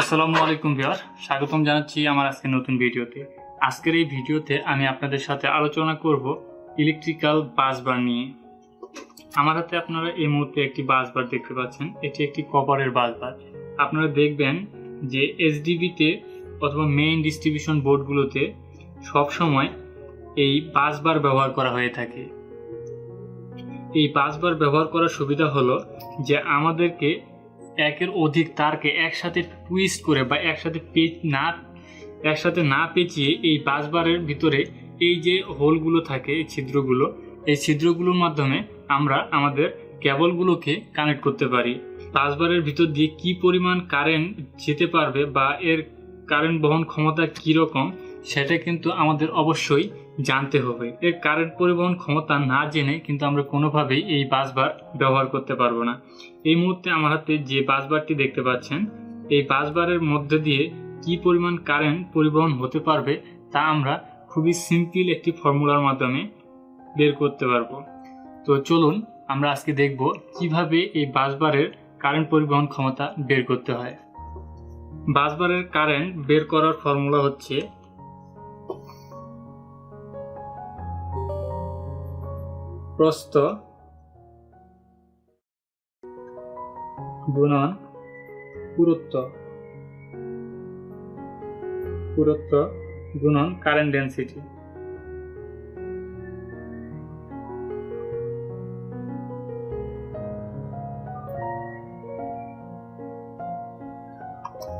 আসসালামু আলাইকুম বিয়ার স্বাগতম জানাচ্ছি আমার আজকে নতুন ভিডিওতে। আজকের এই ভিডিওতে আমি আপনাদের সাথে আলোচনা করব ইলেকট্রিক্যাল বাসবার নিয়ে। আমার হাতে আপনারা এই মুহূর্তে একটি বাসবার দেখতে পাচ্ছেন, এটি একটি কপারের বাসবার আপনারা দেখবেন যে এসডিবিতে অথবা মেইন ডিস্ট্রিবিউশন বোর্ডগুলোতে সবসময় এই বাসবার ব্যবহার করা হয়ে থাকে। এই বাসবার ব্যবহার করার সুবিধা হলো যে আমাদেরকে একের অধিক তারকে একসাথে টুইস্ট করে বা একসাথে পেচ না, একসাথে না পেঁচিয়ে এই বাসবারের ভিতরে এই যে হোলগুলো থাকে, এই ছিদ্রগুলো, এই ছিদ্রগুলোর মাধ্যমে আমরা আমাদের কেবলগুলোকে কানেক্ট করতে পারি। বাসবারের ভিতর দিয়ে কি পরিমাণ কারেন্ট যেতে পারবে বা এর কারেন্ট বহন ক্ষমতা কীরকম সেটা কিন্তু আমাদের অবশ্যই জানতে হবে। এর কারেন্ট পরিবহন ক্ষমতা না জেনে কিন্তু আমরা কোনোভাবেই এই বাসবার ব্যবহার করতে পারব না। এই মুহূর্তে আমার হাতে যে বাসবারটি দেখতে পাচ্ছেন, এই বাসবারের মধ্যে দিয়ে কি পরিমাণ কারেন্ট পরিবহন হতে পারবে তা আমরা খুবই সিম্পল একটি ফর্মুলার মাধ্যমে বের করতে পারব। তো চলুন আমরা আজকে দেখব কীভাবে এই বাসবারের কারেন্ট পরিবহন ক্ষমতা বের করতে হয়। বাসবারের কারেন্ট বের করার ফর্মুলা হচ্ছে প্রস্থ গুণন, পুরুত্ব। পুরুত্ব, গুণন কারেন্ট ডেন্সিটি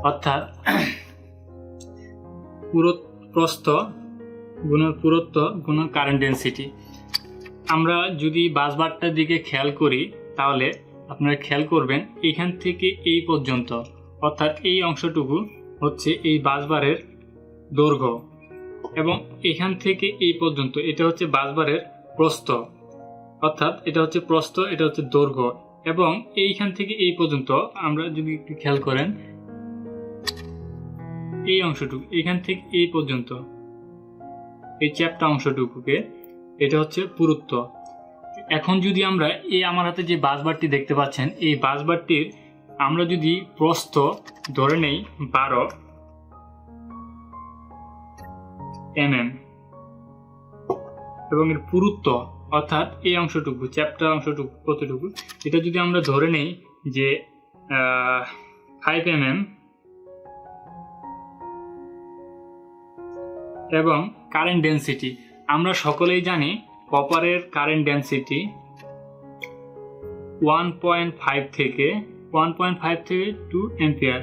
অর্থাৎ পুরো প্রস্থ, গুণন পুরুত্ব, গুণন কারেন্ট ডেন্সিটি আমরা যদি বাসবারটার দিকে খেয়াল করি, তাহলে আপনারা খেয়াল করবেন, এখান থেকে এই পর্যন্ত। অর্থাৎ এই অংশটুকু হচ্ছে এই বাসবারের দৈর্ঘ্য। এবং এখান থেকে এই পর্যন্ত, এটা হচ্ছে বাসবারের প্রস্থ। অর্থাৎ এটা হচ্ছে প্রস্থ, এটা হচ্ছে দৈর্ঘ্য। এবং এইখান থেকে এই পর্যন্ত, আমরা যদি একটু খেয়াল করেন, এই অংশটুকু, এখান থেকে এই পর্যন্ত, এই চ্যাপটা অংশটুকুকে, এটা হচ্ছে পুরুত্ব। এখন যদি আমরা এই আমার হাতে যে বাসবারটি দেখতে পাচ্ছেন, এই বাসবারটির আমরা যদি প্রস্থ ধরে নেই বারো এমএম এবং এর পুরুত্ব অর্থাৎ এই অংশটুকু, চ্যাপ্টার অংশটুকু, কতটুকু, এটা যদি আমরা ধরে নেই যে ফাইভ এমএম এবং কারেন্ট ডেন্সিটি আমরা সকলেই জানি কপারের current density one point five থেকে ওয়ান পয়েন্ট ফাইভ থেকে টু এম্পিয়ার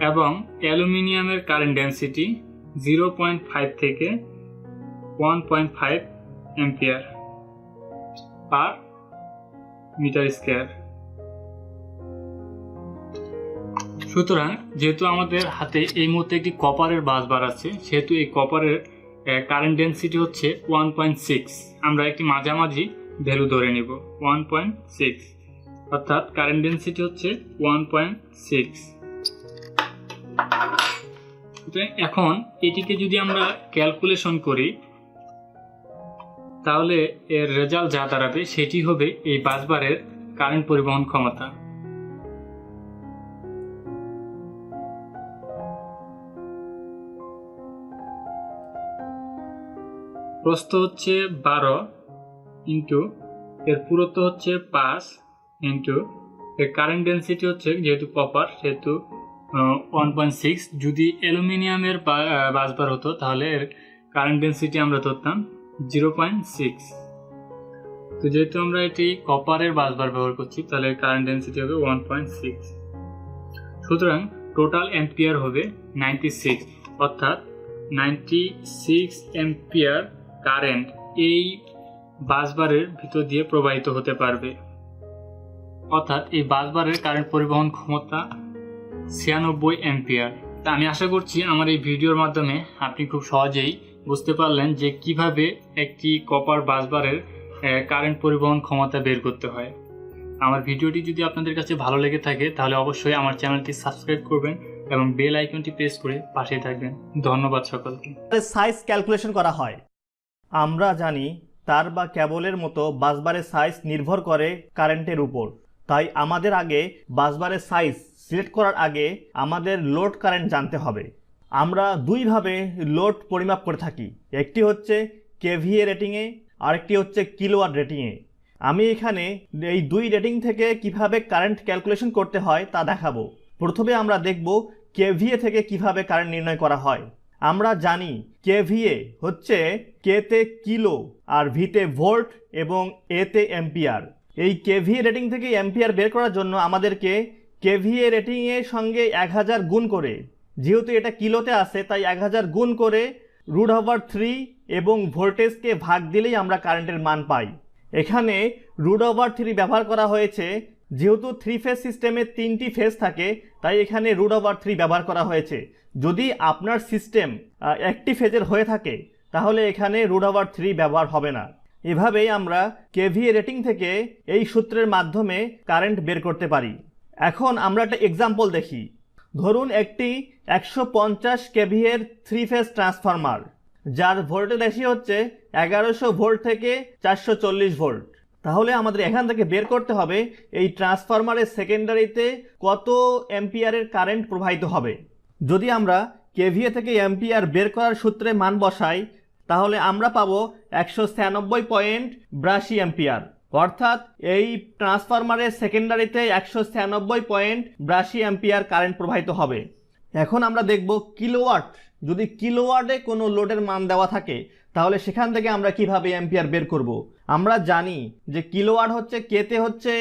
এবং অ্যালুমিনিয়ামের current density zero point five থেকে one point five ampere per metre square সুতরাং যেহেতু আমাদের হাতে এই মুহূর্তে একটি কপারের বাস বার আছে, সেহেতু এই কপারের কারেন্ট ডেন্সিটি হচ্ছে ওয়ান পয়েন্ট সিক্স আমরা একটি মাঝামাঝি ভ্যালু ধরে নিব ওয়ান পয়েন্ট সিক্স অর্থাৎ কারেন্ট ডেন্সিটি হচ্ছে ওয়ান পয়েন্ট সিক্স এখন এটিকে যদি আমরা ক্যালকুলেশন করি, তাহলে এর রেজাল্ট যা দাঁড়াবে সেটি হবে এই বাসবারের কারেন্ট পরিবহন ক্ষমতা। প্রস্থ হচ্ছে বারো ইন্টু এর পুরত্ব হচ্ছে পাঁচ ইন্টু এর কারেন্ট ডেন্সিটি হচ্ছে যেহেতু কপার সেহেতু ওয়ান পয়েন্ট সিক্স যদি অ্যালুমিনিয়ামের বাসবার হতো, তাহলে এর কারেন্ট ডেন্সিটি আমরা ধরতাম জিরো পয়েন্ট সিক্স তো যেহেতু আমরা এটি কপারের বাসবার ব্যবহার করছি, তাহলে কারেন্ট ডেন্সিটি হবে ওয়ান পয়েন্ট সিক্স সুতরাং টোটাল এম্পিয়ার হবে নাইনটি সিক্স অর্থাৎ নাইনটি সিক্স এম্পিয়ার কারেন্ট এই বাসবারের ভিতর দিয়ে প্রবাহিত হতে পারবে। অর্থাৎ এই বাসবারের কারেন্ট পরিবহন ক্ষমতা ছিয়ানব্বই এম্পিয়ার তা আমি আশা করছি আমার এই ভিডিওর মাধ্যমে আপনি খুব সহজেই বুঝতে পারলেন যে কীভাবে একটি কপার বাসবারের কারেন্ট পরিবহন ক্ষমতা বের করতে হয়। আমার ভিডিওটি যদি আপনাদের কাছে ভালো লেগে থাকে, তাহলে অবশ্যই আমার চ্যানেলটি সাবস্ক্রাইব করবেন এবং বেল আইকনটি প্রেস করে পাশে থাকবেন। ধন্যবাদ সকলকে। সাইজ ক্যালকুলেশন করা হয়। আমরা জানি তার বা ক্যাবলের মতো বাসবারের সাইজ নির্ভর করে কারেন্টের উপর। তাই আমাদের আগে বাসবারের সাইজ সিলেক্ট করার আগে আমাদের লোড কারেন্ট জানতে হবে। আমরা দুইভাবে লোড পরিমাপ করে থাকি। একটি হচ্ছে কেভিএ রেটিংয়ে আরেকটি হচ্ছে কিলোয়াট রেটিংয়ে আমি এখানে এই দুই রেটিং থেকে কীভাবে কারেন্ট ক্যালকুলেশন করতে হয় তা দেখাবো। প্রথমে আমরা দেখব কেভিএ থেকে কীভাবে কারেন্ট নির্ণয় করা হয়। আমরা জানি কেভিএ হচ্ছে কেতে কিলো আর ভিতে ভোল্ট এবং এতে অ্যাম্পিয়ার। এই কেভিএ রেটিং থেকে অ্যাম্পিয়ার বের করার জন্য আমাদেরকে কেভিএ রেটিংয়ের সঙ্গে এক হাজার গুণ করে। যেহেতু এটা কিলোতে আসে তাই এক হাজার গুণ করে রুট ওভার থ্রি এবং ভোল্টেজকে ভাগ দিলেই আমরা কারেন্টের মান পাই। এখানে রুট ওভার থ্রি ব্যবহার করা হয়েছে যেহেতু থ্রি ফেজ সিস্টেমে তিনটি ফেজ থাকে, তাই এখানে রুট ওভার থ্রি ব্যবহার করা হয়েছে। যদি আপনার সিস্টেম একটি ফেজের হয়ে থাকে, তাহলে এখানে রুট ওভার থ্রি ব্যবহার হবে না। এভাবেই আমরা কেভিএ রেটিং থেকে এই সূত্রের মাধ্যমে কারেন্ট বের করতে পারি। এখন আমরা একটা এক্সাম্পল দেখি। ধরুন একটি একশো পঞ্চাশ কেভিএর থ্রি ফেজ ট্রান্সফরমার যার ভোল্টেজ রেশিও হচ্ছে এগারোশো ভোল্ট থেকে চারশো চল্লিশ ভোল্ট তাহলে আমাদের এখান থেকে বের করতে হবে এই ট্রান্সফরমারের সেকেন্ডারিতে কত অ্যাম্পিয়ারের কারেন্ট প্রবাহিত হবে। যদি আমরা কেভিএ থেকে অ্যাম্পিয়ার বের করার সূত্রে মান বসাই, তাহলে আমরা পাবো একশো ছিয়ানব্বই পয়েন্ট ব্রাশি অ্যাম্পিয়ার অর্থাৎ এই ট্রান্সফরমারের সেকেন্ডারিতে একশো ছিয়ানব্বই পয়েন্ট ব্রাশি অ্যাম্পিয়ার কারেন্ট প্রবাহিত হবে। এখন আমরা দেখব কিলোওয়াট। যদি কিলোওয়াটে কোনো লোডের মান দেওয়া থাকে তাহলে সেখান থেকে আমরা কীভাবে অ্যাম্পিয়ার বের করব? আমরা জানি যে কিলোওয়াট হচ্ছে কেতে হচ্ছে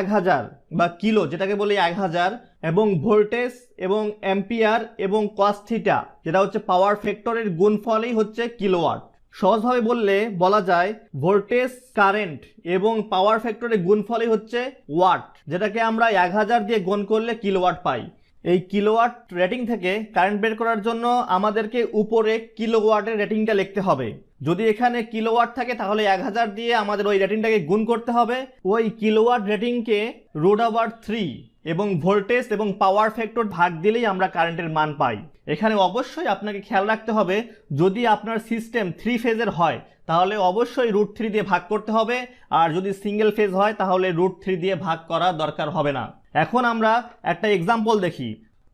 এক হাজার বা কিলো, যেটাকে বলি এক হাজার, এবং ভোল্টেজ এবং অ্যাম্পিয়ার এবং কস্থিটা যেটা হচ্ছে পাওয়ার ফ্যাক্টরের গুণফলই হচ্ছে কিলোওয়াট। সহজভাবে বললে বলা যায় ভোল্টেজ, কারেন্ট এবং পাওয়ার ফ্যাক্টরের গুণফলই হচ্ছে ওয়াট, যেটাকে আমরা এক হাজার দিয়ে গুণ করলে কিলোওয়াট পাই। এই কিলোওয়াট রেটিং থেকে কারেন্ট বের করার জন্য আমাদেরকে উপরে কিলোওয়াটের রেটিংটা লিখতে হবে। যদি এখানে কিলোওয়াট থাকে, তাহলে এক হাজার দিয়ে আমাদের ওই রেটিংটাকে গুণ করতে হবে। ওই কিলোওয়াট রেটিংকে রুট ওভার থ্রি এবং ভোল্টেজ এবং পাওয়ার ফ্যাক্টর ভাগ দিলেই আমরা কারেন্টের মান পাই। এখানে অবশ্যই আপনাকে খেয়াল রাখতে হবে, যদি আপনার সিস্টেম থ্রি ফেজের হয় তাহলে অবশ্যই রুট থ্রি দিয়ে ভাগ করতে হবে। আর যদি সিঙ্গেল ফেজ হয়, তাহলে রুট থ্রি দিয়ে ভাগ করা দরকার হবে না। এখন আমরা একটা এক্সাম্পল দেখি।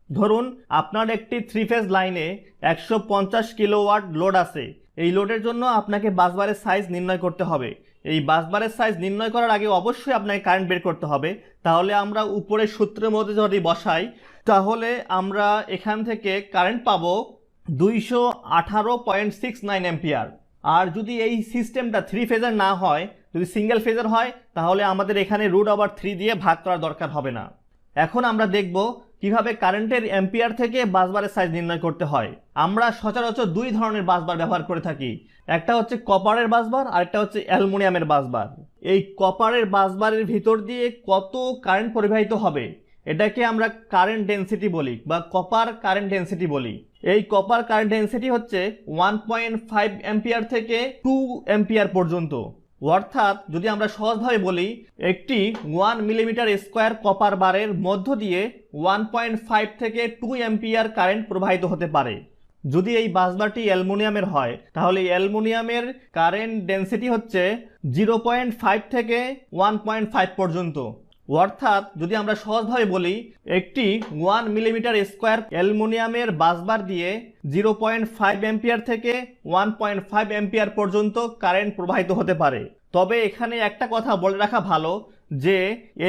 ধরুন, আপনার একটি থ্রি ফেজ লাইনে একশো পঞ্চাশ কিলোওয়াট লোড আছে। এই লোডের জন্য আপনাকে বাসবারের সাইজ নির্ণয় করতে হবে। এই বাসবারের সাইজ নির্ণয় করার আগে অবশ্যই আপনাকে কারেন্ট বের করতে হবে। তাহলে আমরা উপরের সূত্রের মধ্যে যদি বসাই, তাহলে আমরা এখান থেকে কারেন্ট পাবো দুইশো আঠারো পয়েন্ট সিক্স নাইন অ্যাম্পিয়ার আর যদি এই সিস্টেমটা থ্রি ফেজার না হয়, যদি সিঙ্গেল ফেজার হয়, তাহলে আমাদের এখানে রুট ওভার থ্রি দিয়ে ভাগ করার দরকার হবে না। এখন আমরা দেখব কীভাবে কারেন্টের অ্যাম্পিয়ার থেকে বাসবারের সাইজ নির্ণয় করতে হয়। আমরা সচরাচর দুই ধরনের বাসবার ব্যবহার করে থাকি। একটা হচ্ছে কপারের বাসবার আর একটা হচ্ছে অ্যালুমিনিয়ামের বাসবার এই কপারের বাসবারের ভিতর দিয়ে কত কারেন্ট পরিবাহিত হবে? এটাকে আমরা কারেন্ট ডেন্সিটি বলি বা কপার কারেন্ট ডেন্সিটি বলি। এই কপার কারেন্ট ডেন্সিটি হচ্ছে ওয়ান পয়েন্ট ফাইভ অ্যাম্পিয়ার থেকে টু অ্যাম্পিয়ার পর্যন্ত। অর্থাৎ যদি আমরা সহজভাবে বলি, একটি ওয়ান মিলিমিটার স্কোয়ার কপার বারের মধ্য দিয়ে ওয়ান পয়েন্ট ফাইভ থেকে টু অ্যাম্পিয়ার কারেন্ট প্রবাহিত হতে পারে। যদি এই বাসবারটি অ্যালুমিনিয়ামের হয়, তাহলে অ্যালুমিনিয়ামের কারেন্ট ডেন্সিটি হচ্ছে জিরো পয়েন্ট ফাইভ থেকে ওয়ান পয়েন্ট ফাইভ পর্যন্ত। অর্থাৎ যদি আমরা সহজভাবে বলি, একটি ওয়ান মিলিমিটার স্কোয়ার অ্যালুমিনিয়ামের বাসবার দিয়ে জিরো পয়েন্ট ফাইভ অ্যাম্পিয়ার থেকে ওয়ান পয়েন্ট ফাইভ অ্যাম্পিয়ার পর্যন্ত কারেন্ট প্রবাহিত হতে পারে। তবে এখানে একটা কথা বলে রাখা ভালো যে,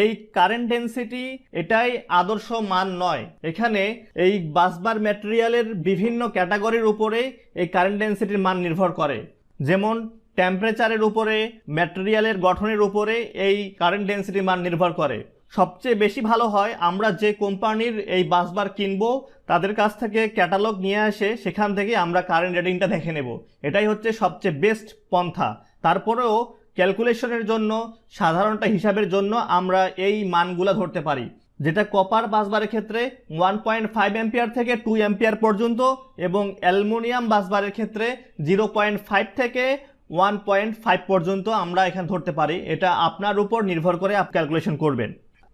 এই কারেন্ট ডেন্সিটি এটাই আদর্শ মান নয়। এখানে এই বাসবার ম্যাটেরিয়ালের বিভিন্ন ক্যাটাগরির উপরে এই কারেন্ট ডেন্সিটির মান নির্ভর করে। যেমন টেম্পারেচারের উপরে ম্যাটেরিয়ালের গঠনের উপরে এই কারেন্ট ডেন্সিটির মান নির্ভর করে। সবচেয়ে বেশি ভালো হয় আমরা যে কোম্পানির এই বাসবার কিনবো, তাদের কাছ থেকে ক্যাটালগ নিয়ে আসে সেখান থেকে আমরা কারেন্ট রেটিংটা দেখে নেব। এটাই হচ্ছে সবচেয়ে বেস্ট পন্থা। তারপরেও ক্যালকুলেশনের জন্য, সাধারণটা হিসাবের জন্য আমরা এই মানগুলো ধরতে পারি। যেটা কপার বাসবারের ক্ষেত্রে ওয়ান পয়েন্ট ফাইভ অ্যাম্পিয়ার থেকে টু অ্যাম্পিয়ার পর্যন্ত এবং অ্যালুমিনিয়াম বাসবারের ক্ষেত্রে জিরো পয়েন্ট ফাইভ থেকে ওয়ান পয়েন্ট ফাইভ পর্যন্ত আমরা এখানে ধরতে পারি। এটা আপনার উপর নির্ভর করে আপ ক্যালকুলেশন করবেন।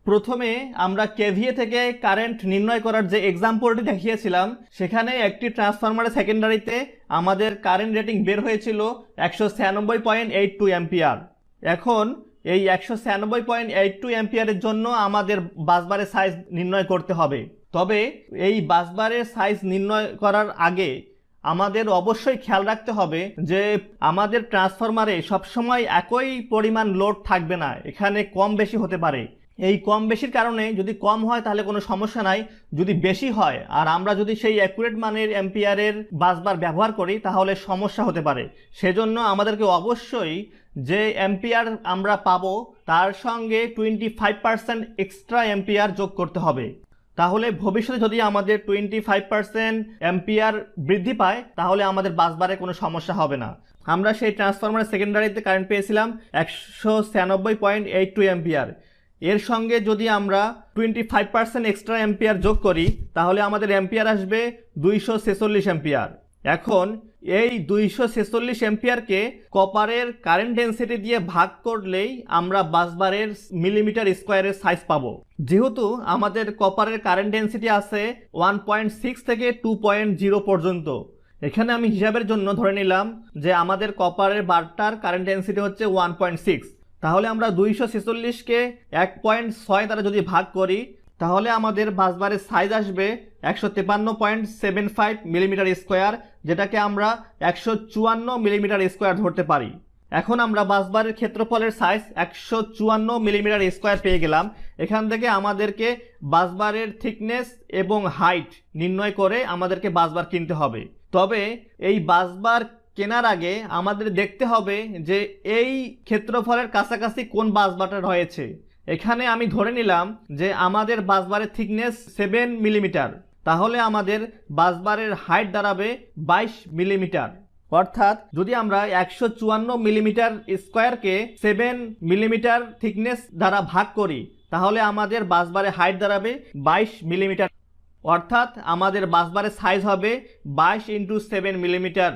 প্রথমে আমরা কেভিএ থেকে কারেন্ট নির্ণয় করার যে এক্সাম্পলটি দেখিয়েছিলাম, সেখানে একটি ট্রান্সফরমারের সেকেন্ডারিতে আমাদের কারেন্ট রেটিং বের হয়েছিল একশো ছিয়ানব্বই পয়েন্ট এইট টু অ্যাম্পিয়ার এখন এই একশো ছিয়ানব্বই পয়েন্ট এইট টু অ্যাম্পিয়ারের জন্য আমাদের বাসবারের সাইজ নির্ণয় করতে হবে। তবে এই বাসবারের সাইজ নির্ণয় করার আগে আমাদের অবশ্যই খেয়াল রাখতে হবে যে আমাদের ট্রান্সফরমারে সবসময় একই পরিমাণ লোড থাকবে না, এখানে কম বেশি হতে পারে। এই কম বেশির কারণে যদি কম হয় তাহলে কোনো সমস্যা নাই, যদি বেশি হয় আর আমরা যদি সেই অ্যাকুরেট মানের অ্যাম্পিয়ারের বাসবার ব্যবহার করি তাহলে সমস্যা হতে পারে। সেজন্য আমাদেরকে অবশ্যই যে অ্যাম্পিয়ার আমরা পাবো তার সঙ্গে twenty five percent extra ampere যোগ করতে হবে। তাহলে ভবিষ্যতে যদি আমাদের টোয়েন্টি ফাইভ পার্সেন্ট অ্যাম্পিয়ার বৃদ্ধি পায়, তাহলে আমাদের বাসবারে কোনো সমস্যা হবে না। আমরা সেই ট্রান্সফরমারের সেকেন্ডারিতে কারেন্ট পেয়েছিলাম একশো ছিয়ানব্বই পয়েন্ট এইট টু অ্যাম্পিয়ার এর সঙ্গে যদি আমরা twenty five percent extra ampere যোগ করি, তাহলে আমাদের অ্যাম্পিয়ার আসবে দুইশো ছেচল্লিশ অ্যাম্পিয়ার এখন এই দুইশো ছেচল্লিশ এম্পিয়ারকে কপারের কারেন্ট ডেন্সিটি দিয়ে ভাগ করলেই আমরা বাসবারের মিলিমিটার স্কোয়ারের সাইজ পাবো। যেহেতু আমাদের কপারের কারেন্ট ডেন্সিটি আছে ওয়ান পয়েন্ট সিক্স থেকে টু পয়েন্ট জিরো পর্যন্ত। এখানে আমি হিসাবের জন্য ধরে নিলাম যে আমাদের কপারের বারটার কারেন্ট ডেন্সিটি হচ্ছে ওয়ান পয়েন্ট সিক্স তাহলে আমরা দুইশো ছেচল্লিশকে এক পয়েন্ট ছয় দ্বারা যদি ভাগ করি তাহলে আমাদের বাসবারের সাইজ আসবে একশো তেপান্ন point seven five millimetre square যেটাকে আমরা একশো চুয়ান্ন মিলিমিটার স্কোয়ার ধরতে পারি। এখন আমরা বাসবারের ক্ষেত্রফলের সাইজ একশো চুয়ান্ন মিলিমিটার স্কোয়ার পেয়ে গেলাম। এখান থেকে আমাদেরকে বাসবারের থিকনেস এবং হাইট নির্ণয় করে আমাদেরকে বাসবার কিনতে হবে। তবে এই বাসবার কেনার আগে আমাদের দেখতে হবে যে এই ক্ষেত্রফলের কাছাকাছি কোন বাসবারটা রয়েছে। এখানে আমি ধরে নিলাম যে আমাদের বাসবারের থিকনেস সেভেন মিলিমিটার তাহলে আমাদের বাসবারের হাইট দাঁড়াবে বাইশ মিলিমিটার অর্থাৎ যদি আমরা একশো চুয়ান্ন মিলিমিটার স্কোয়ারকে সেভেন মিলিমিটার থিকনেস দ্বারা ভাগ করি, তাহলে আমাদের বাসবারের হাইট দাঁড়াবে বাইশ মিলিমিটার অর্থাৎ আমাদের বাসবারের সাইজ হবে বাইশ ইন্টু সেভেন মিলিমিটার